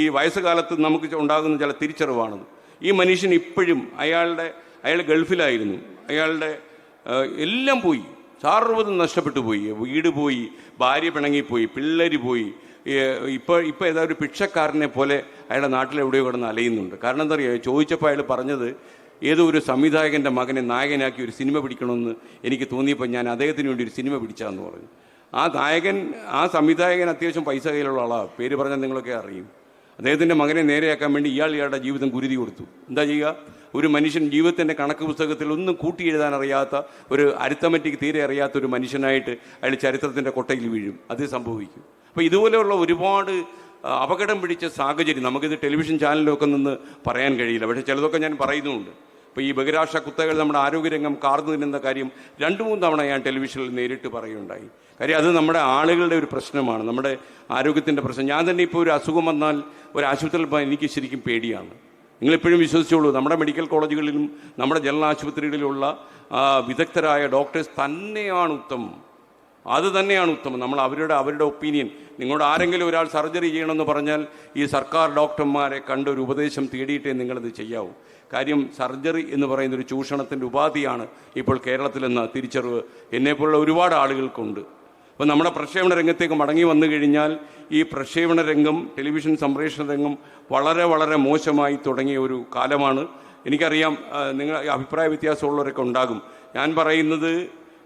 ഈ വയസ്സുകാലത്ത് നമുക്ക് ഉണ്ടാകുന്ന ചില തിരിച്ചറിവാണത്. ഈ മനുഷ്യൻ ഇപ്പോഴും അയാളുടെ അയാൾ ഗൾഫിലായിരുന്നു. അയാളുടെ എല്ലാം പോയി. സാർവതും നഷ്ടപ്പെട്ടു പോയി. വീട് പോയി ഭാര്യ പിണങ്ങിപ്പോയി പിള്ളേർ പോയി. ഇപ്പോൾ ഇപ്പോൾ ഏതാ ഒരു ഭിക്ഷക്കാരനെ പോലെ അയാളുടെ നാട്ടിൽ എവിടെയോ കിടന്ന് അലയുന്നുണ്ട്. കാരണം എന്താ പറയുക ചോദിച്ചപ്പോൾ അയാൾ പറഞ്ഞത് ഏതോ ഒരു സംവിധായകന്റെ മകനെ നായകനാക്കി ഒരു സിനിമ പിടിക്കണമെന്ന് എനിക്ക് തോന്നിയപ്പോൾ ഞാൻ അദ്ദേഹത്തിന് വേണ്ടി ഒരു സിനിമ പിടിച്ചാന്ന് പറഞ്ഞു. ആ നായകൻ ആ സംവിധായകൻ അത്യാവശ്യം പൈസ കയ്യിലുള്ള ആളാണ് പേര് പറഞ്ഞാൽ നിങ്ങളൊക്കെ അറിയും. അദ്ദേഹത്തിന്റെ മകനെ നേരെയാക്കാൻ വേണ്ടി ഇയാൾ ഇയാളുടെ ജീവിതം കുരുതി കൊടുത്തു. എന്താ ചെയ്യുക? ഒരു മനുഷ്യൻ ജീവിതത്തിന്റെ കണക്ക് പുസ്തകത്തിൽ ഒന്നും കൂട്ടി എഴുതാൻ അറിയാത്ത ഒരു അരിത്തമറ്റിക്ക് തീരെ അറിയാത്ത ഒരു മനുഷ്യനായിട്ട് അയാൾ ചരിത്രത്തിന്റെ കൊട്ടയിൽ വീഴും. അത് സംഭവിക്കും. അപ്പോൾ ഇതുപോലെയുള്ള ഒരുപാട് അപകടം പിടിച്ച സാഹചര്യം നമുക്കിത് ടെലിവിഷൻ ചാനലിലൊക്കെ നിന്ന് പറയാൻ കഴിയില്ല. പക്ഷേ ചിലതൊക്കെ ഞാൻ പറയുന്നുമുണ്ട്. ഇപ്പോൾ ഈ ബഹിരാഷ്ട്ര കുത്തകൾ നമ്മുടെ ആരോഗ്യരംഗം കാർന്നു തിന്നുന്ന കാര്യം രണ്ട് മൂന്ന് തവണ ഞാൻ ടെലിവിഷനിൽ നേരിട്ട് പറയുകയുണ്ടായി. കാര്യം അത് നമ്മുടെ ആളുകളുടെ ഒരു പ്രശ്നമാണ്. നമ്മുടെ ആരോഗ്യത്തിന്റെ പ്രശ്നം. ഞാൻ തന്നെ ഇപ്പോൾ ഒരു അസുഖം വന്നാൽ ഒരു ആശുപത്രിയിൽ പോകാൻ എനിക്ക് ശരിക്കും പേടിയാണ്. നിങ്ങളെപ്പോഴും വിശ്വസിച്ചോളൂ നമ്മുടെ മെഡിക്കൽ കോളേജുകളിലും നമ്മുടെ ജനറൽ ആശുപത്രികളിലുള്ള വിദഗ്ധരായ ഡോക്ടേഴ്സ് തന്നെയാണ് ഉത്തമം. അത് തന്നെയാണ് ഉത്തമം. നമ്മൾ അവരുടെ അവരുടെ ഒപ്പീനിയൻ. നിങ്ങളോട് ആരെങ്കിലും ഒരാൾ സർജറി ചെയ്യണമെന്ന് പറഞ്ഞാൽ ഈ സർക്കാർ ഡോക്ടർമാരെ കണ്ടൊരു ഒരു ഉപദേശം തേടിയിട്ടേ നിങ്ങളത് ചെയ്യാവൂ. കാര്യം സർജറി എന്ന് പറയുന്ന ഒരു ചൂഷണത്തിന്റെ ഉപാധിയാണ് ഇപ്പോൾ കേരളത്തിലെന്ന തിരിച്ചറിവ് എന്നെപ്പോലുള്ള ഒരുപാട് ആളുകൾക്കുണ്ട്. അപ്പോൾ നമ്മുടെ പ്രക്ഷേപണ രംഗത്തേക്ക് മടങ്ങി വന്നു കഴിഞ്ഞാൽ ഈ പ്രക്ഷേപണ രംഗം ടെലിവിഷൻ സംപ്രേഷണ രംഗം വളരെ വളരെ മോശമായി തുടങ്ങിയ ഒരു കാലമാണ്. എനിക്കറിയാം നിങ്ങൾ അഭിപ്രായ വ്യത്യാസമുള്ളവരൊക്കെ ഉണ്ടാകും. ഞാൻ പറയുന്നത്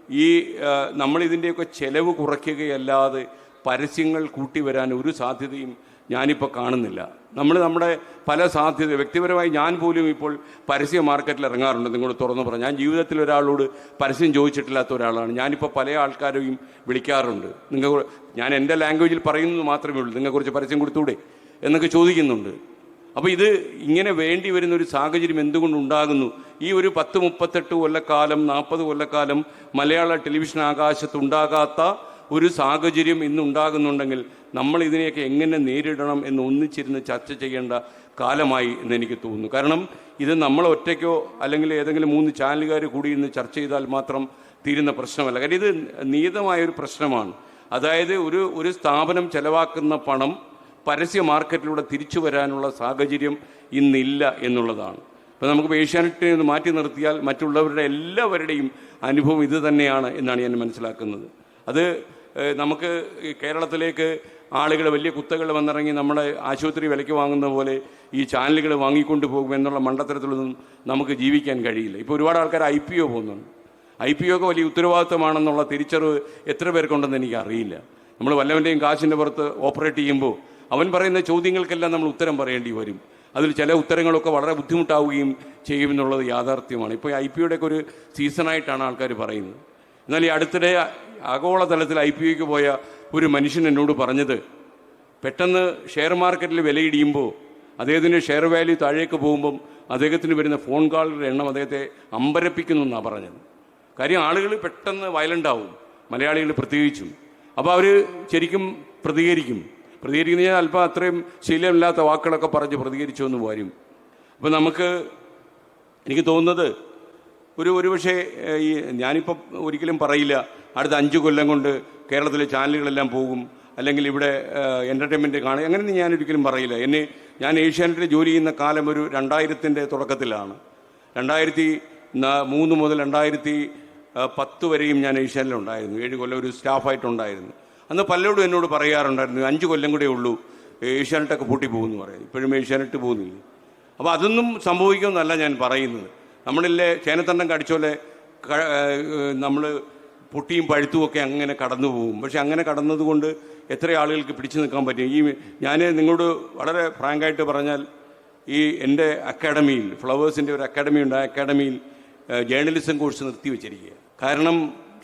ഈ നമ്മളിതിന്റെയൊക്കെ ചെലവ് കുറയ്ക്കുകയല്ലാതെ പരസ്യങ്ങൾ കൂട്ടി വരാൻ ഒരു സാധ്യതയും ഞാനിപ്പോൾ കാണുന്നില്ല. നമ്മൾ നമ്മുടെ പല സാധ്യത വ്യക്തിപരമായി ഞാൻ പോലും ഇപ്പോൾ പരസ്യ മാർക്കറ്റിൽ ഇറങ്ങാറുണ്ട്. നിങ്ങളോട് തുറന്നു പറഞ്ഞു ഞാൻ ജീവിതത്തിൽ ഒരാളോട് പരസ്യം ചോദിച്ചിട്ടില്ലാത്ത ഒരാളാണ്. ഞാനിപ്പോൾ പല ആൾക്കാരെയും വിളിക്കാറുണ്ട്. നിങ്ങൾ ഞാൻ എന്റെ ലാംഗ്വേജിൽ പറയുന്നത് മാത്രമേ ഉള്ളൂ. നിങ്ങളെക്കുറിച്ച് പരസ്യം കൊടുത്തൂടെ എന്നൊക്കെ ചോദിക്കുന്നുണ്ട്. അപ്പോൾ ഇത് ഇങ്ങനെ വേണ്ടി വരുന്ന ഒരു സാഹചര്യം എന്തുകൊണ്ട് ഉണ്ടാകുന്നു? ഈ ഒരു പത്ത് മുപ്പത്തെട്ട് കൊല്ലക്കാലം നാൽപ്പത് കൊല്ലക്കാലം മലയാള ടെലിവിഷൻ ആകാശത്തുണ്ടാകാത്ത ഒരു സാഹചര്യം ഇന്നുണ്ടാകുന്നുണ്ടെങ്കിൽ നമ്മൾ ഇതിനെയൊക്കെ എങ്ങനെ നേരിടണം എന്ന് ഒന്നിച്ചിരുന്ന് ചർച്ച ചെയ്യേണ്ട കാലമായി എന്ന് എനിക്ക് തോന്നുന്നു. കാരണം ഇത് നമ്മൾ ഒറ്റയ്ക്കോ അല്ലെങ്കിൽ ഏതെങ്കിലും മൂന്ന് ചാനലുകാർ കൂടി ഇന്ന് ചർച്ച ചെയ്താൽ മാത്രം തീരുന്ന പ്രശ്നമല്ല. കാര്യം ഇത് നിയതമായ ഒരു പ്രശ്നമാണ്. അതായത് ഒരു ഒരു സ്ഥാപനം ചെലവാക്കുന്ന പണം പരസ്യ മാർക്കറ്റിലൂടെ തിരിച്ചു വരാനുള്ള സാഹചര്യം ഇന്നില്ല എന്നുള്ളതാണ്. അപ്പോൾ നമുക്ക് ഏഷ്യാനെറ്റിനെ ഒന്ന് മാറ്റി നിർത്തിയാൽ മറ്റുള്ളവരുടെ എല്ലാവരുടെയും അനുഭവം ഇത് തന്നെയാണ് എന്നാണ് ഞാൻ മനസ്സിലാക്കുന്നത്. അത് നമുക്ക് കേരളത്തിലേക്ക് ആളുകൾ വലിയ കുത്തകൾ വന്നിറങ്ങി നമ്മുടെ ആശുപത്രി വിലയ്ക്ക് വാങ്ങുന്ന പോലെ ഈ ചാനലുകൾ വാങ്ങിക്കൊണ്ട് പോകും എന്നുള്ള മണ്ടത്തരത്തിലൊന്നും നമുക്ക് ജീവിക്കാൻ കഴിയില്ല. ഇപ്പോൾ ഒരുപാട് ആൾക്കാർ ഐ പി ഒ പോകുന്നുണ്ട്. ഐ പി ഒക്കെ വലിയ ഉത്തരവാദിത്തമാണെന്നുള്ള തിരിച്ചറിവ് എത്ര പേർക്കുണ്ടെന്ന് എനിക്ക് അറിയില്ല നമ്മൾ വല്ലവന്റെയും കാശിന്റെ പുറത്ത് ഓപ്പറേറ്റ് ചെയ്യുമ്പോൾ അവൻ പറയുന്ന ചോദ്യങ്ങൾക്കെല്ലാം നമ്മൾ ഉത്തരം പറയേണ്ടി വരും. അതിൽ ചില ഉത്തരങ്ങളൊക്കെ വളരെ ബുദ്ധിമുട്ടാവുകയും ചെയ്യുമെന്നുള്ളത് യാഥാർത്ഥ്യമാണ്. ഇപ്പോൾ ഐ പി ഒക്കെ ഒരു സീസണായിട്ടാണ് ആൾക്കാർ പറയുന്നത്. എന്നാൽ ഈ അടുത്തിടെ ആഗോളതലത്തിൽ ഐ പി ഒക്ക് പോയ ഒരു മനുഷ്യൻ എന്നോട് പറഞ്ഞത് പെട്ടെന്ന് ഷെയർ മാർക്കറ്റിൽ വിലയിടിയുമ്പോൾ അദ്ദേഹത്തിന്റെ ഷെയർ വാല്യൂ താഴേക്ക് പോകുമ്പം അദ്ദേഹത്തിന് വരുന്ന ഫോൺ കോളുകളുടെ എണ്ണം അദ്ദേഹത്തെ അമ്പരപ്പിക്കുന്നു എന്നാണ് പറഞ്ഞത്. കാര്യം ആളുകൾ പെട്ടെന്ന് വയലന്റ് ആവും മലയാളികൾ പ്രത്യേകിച്ചും. അപ്പോൾ അവർ ശരിക്കും പ്രതികരിക്കും. പ്രതികരിക്കുന്ന ഞാൻ അല്പം അത്രയും ശീലമില്ലാത്ത വാക്കുകളൊക്കെ പറഞ്ഞ് പ്രതികരിച്ചു എന്ന് വരും. അപ്പം നമുക്ക് എനിക്ക് തോന്നുന്നത് ഒരു ഒരുപക്ഷെ പക്ഷേ ഈ ഞാനിപ്പം ഒരിക്കലും പറയില്ല. അടുത്ത അഞ്ച് കൊല്ലം കൊണ്ട് കേരളത്തിലെ ചാനലുകളെല്ലാം പോകും. അല്ലെങ്കിൽ ഇവിടെ എന്റർടൈൻമെന്റ് കാണുക അങ്ങനെയൊന്നും ഞാൻ ഒരിക്കലും പറയില്ല. എന്നെ ഞാൻ ഏഷ്യാനെറ്റിൽ ജോലി ചെയ്യുന്ന കാലം ഒരു രണ്ടായിരത്തിന്റെ തുടക്കത്തിലാണ്. രണ്ടായിരത്തി മൂന്ന് മുതൽ രണ്ടായിരത്തി പത്ത് വരെയും ഞാൻ ഏഷ്യാനിലുണ്ടായിരുന്നു ഏഴ് കൊല്ലം ഒരു സ്റ്റാഫായിട്ടുണ്ടായിരുന്നു. അന്ന് പലരോടും എന്നോട് പറയാറുണ്ടായിരുന്നു അഞ്ച് കൊല്ലം കൂടെ ഉള്ളൂ ഏഷ്യാനെറ്റൊക്കെ പൂട്ടി പോകുമെന്ന് പറയാം. ഇപ്പോഴും ഏഷ്യാനെറ്റ് പോകുന്നില്ല. അപ്പോൾ അതൊന്നും സംഭവിക്കുമെന്നല്ല ഞാൻ പറയുന്നത്. നമ്മളിലെ ചേനത്തണ്ടം കടിച്ചോലെ നമ്മൾ പൊട്ടിയും പഴുത്തും ഒക്കെ അങ്ങനെ കടന്നു പോകും. പക്ഷെ അങ്ങനെ കടന്നതുകൊണ്ട് എത്ര ആളുകൾക്ക് പിടിച്ചു നിൽക്കാൻ പറ്റും? ഈ ഞാൻ നിങ്ങളോട് വളരെ ഫ്രാങ്കായിട്ട് പറഞ്ഞാൽ ഈ എന്റെ അക്കാഡമിയിൽ ഫ്ലവേഴ്സിന്റെ ഒരു അക്കാഡമി ഉണ്ട് ആ അക്കാഡമിയിൽ ജേർണലിസം കോഴ്സ് നിർത്തി നിർത്തിവെച്ചിരിക്കുക കാരണം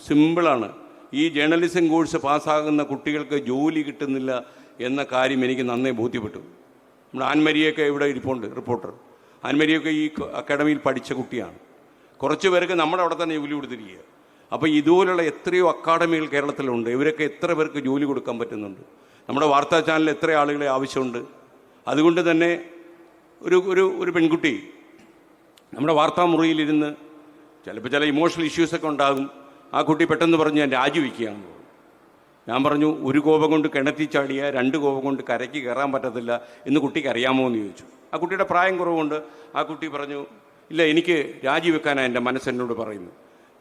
സിമ്പിളാണ്. ഈ ജേർണലിസം കോഴ്സ് പാസ്സാകുന്ന കുട്ടികൾക്ക് ജോലി കിട്ടുന്നില്ല എന്ന കാര്യം എനിക്ക് നന്നേ ബോധ്യപ്പെട്ടു. നമ്മുടെ ആൻമരിയൊക്കെ ഇവിടെ ഇരിപ്പുണ്ട് റിപ്പോർട്ടർ ആൻമരിയൊക്കെ ഈ അക്കാഡമിയിൽ പഠിച്ച കുട്ടിയാണ്. കുറച്ച് പേർക്ക് നമ്മുടെ അവിടെ തന്നെ ജോലി കൊടുത്തിരിക്കുക അപ്പോൾ ഇതുപോലുള്ള എത്രയോ അക്കാഡമികൾ കേരളത്തിലുണ്ട്. ഇവരൊക്കെ എത്ര പേർക്ക് ജോലി കൊടുക്കാൻ പറ്റുന്നുണ്ട്? നമ്മുടെ വാർത്താ ചാനലിൽ എത്ര ആളുകളെ ആവശ്യമുണ്ട്? അതുകൊണ്ട് തന്നെ ഒരു ഒരു ഒരു പെൺകുട്ടി നമ്മുടെ വാർത്താ മുറിയിലിരുന്ന് ചിലപ്പോൾ ചില ഇമോഷണൽ ഇഷ്യൂസൊക്കെ ഉണ്ടാകും. ആ കുട്ടി പെട്ടെന്ന് പറഞ്ഞു ഞാൻ രാജിവെക്കുകയാണ് ഞാൻ പറഞ്ഞു ഒരു കോപം കൊണ്ട് കിണറ്റി ചാടിയ രണ്ട് കോപം കൊണ്ട് കരയ്ക്ക് കയറാൻ പറ്റത്തില്ല എന്ന് കുട്ടിക്ക് അറിയാമോ എന്ന് ചോദിച്ചു. ആ കുട്ടിയുടെ പ്രായം കുറവുകൊണ്ട് ആ കുട്ടി പറഞ്ഞു ഇല്ല എനിക്ക് രാജിവെക്കാനാണ് എന്റെ മനസ്സെന്നോട് പറയുന്നു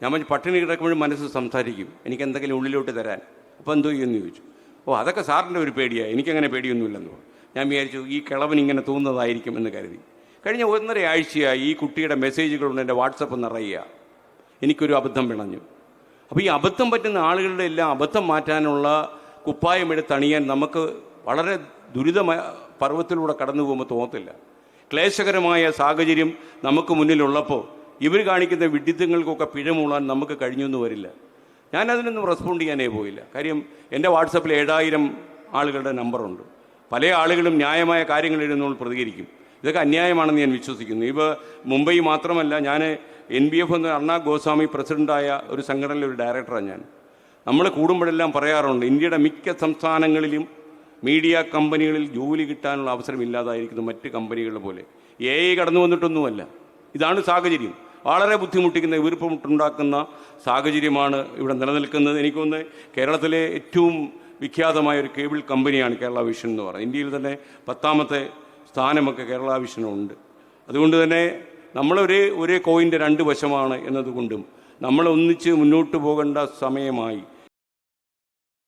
ഞാൻ പറഞ്ഞു പട്ടിണി കിടക്കുമ്പോഴും മനസ്സ് സംസാരിക്കും. എനിക്ക് എന്തെങ്കിലും ഉള്ളിലോട്ട് തരാൻ. അപ്പോൾ എന്തോ ചെയ്യുമെന്ന് ചോദിച്ചു. ഓ അതൊക്കെ സാറിന്റെ ഒരു പേടിയാണ് എനിക്കങ്ങനെ പേടിയൊന്നുമില്ലെന്ന് പറഞ്ഞു. ഞാൻ വിചാരിച്ചു ഈ കിളവൻ ഇങ്ങനെ തോന്നുന്നതായിരിക്കും എന്ന് കരുതി. കഴിഞ്ഞ ഒന്നര ആഴ്ചയായി ഈ കുട്ടിയുടെ മെസ്സേജുകളുണ്ട് എന്റെ വാട്സപ്പ് നിറയുക. എനിക്കൊരു അബദ്ധം പിണഞ്ഞു അപ്പോൾ ഈ അബദ്ധം പറ്റുന്ന ആളുകളുടെ എല്ലാം അബദ്ധം മാറ്റാനുള്ള കുപ്പായമെടുത്ത് അണിയാൻ നമുക്ക് വളരെ ദുരിതമായ പർവത്തിലൂടെ കടന്നു പോകുമ്പോൾ തോന്നത്തില്ല. ക്ലേശകരമായ സാഹചര്യം നമുക്ക് മുന്നിലുള്ളപ്പോൾ ഇവർ കാണിക്കുന്ന വിഡിത്തങ്ങൾക്കൊക്കെ പിഴമൂളാൻ നമുക്ക് കഴിഞ്ഞൊന്നും വരില്ല. ഞാൻ അതിനൊന്നും റെസ്പോണ്ട് ചെയ്യാനേ പോയില്ല. കാര്യം എന്റെ വാട്സപ്പിൽ ഏഴായിരം ആളുകളുടെ നമ്പറുണ്ട്. പല ആളുകളും ന്യായമായ കാര്യങ്ങൾ എഴുതുന്നതിനോട് പ്രതികരിക്കും. ഇതൊക്കെ അന്യായമാണെന്ന് ഞാൻ വിശ്വസിക്കുന്നു. ഇവ മുംബൈ മാത്രമല്ല ഞാൻ എൻ ബി എഫ് എന്ന അർണാബ് ഗോസ്വാമി പ്രസിഡന്റായ ഒരു സംഘടനയിലെ ഒരു ഡയറക്ടറാണ് ഞാൻ. നമ്മൾ കൂടുമ്പോഴെല്ലാം പറയാറുണ്ട് ഇന്ത്യയുടെ മിക്ക സംസ്ഥാനങ്ങളിലും മീഡിയ കമ്പനികളിൽ ജോലി കിട്ടാനുള്ള അവസരം ഇല്ലാതായിരിക്കുന്നു മറ്റ് കമ്പനികളെ പോലെ. എ ഐ കടന്നു വന്നിട്ടൊന്നുമല്ല. ഇതാണ് സാഹചര്യം. വളരെ ബുദ്ധിമുട്ടിക്കുന്ന വീർപ്പുമുട്ടുണ്ടാക്കുന്ന സാഹചര്യമാണ് ഇവിടെ നിലനിൽക്കുന്നത്. എനിക്കൊന്ന് കേരളത്തിലെ ഏറ്റവും വിഖ്യാതമായ ഒരു കേബിൾ കമ്പനിയാണ് കേരള വിഷൻ എന്ന് പറയുന്നത്. ഇന്ത്യയിൽ തന്നെ പത്താമത്തെ സ്ഥാനമൊക്കെ കേരള വിഷനുണ്ട് അതുകൊണ്ട് തന്നെ നമ്മളൊരേ ഒരേ കോയിന്റെ രണ്ട് വശമാണ് എന്നതുകൊണ്ടും നമ്മളൊന്നിച്ച് മുന്നോട്ട് പോകേണ്ട സമയമായി.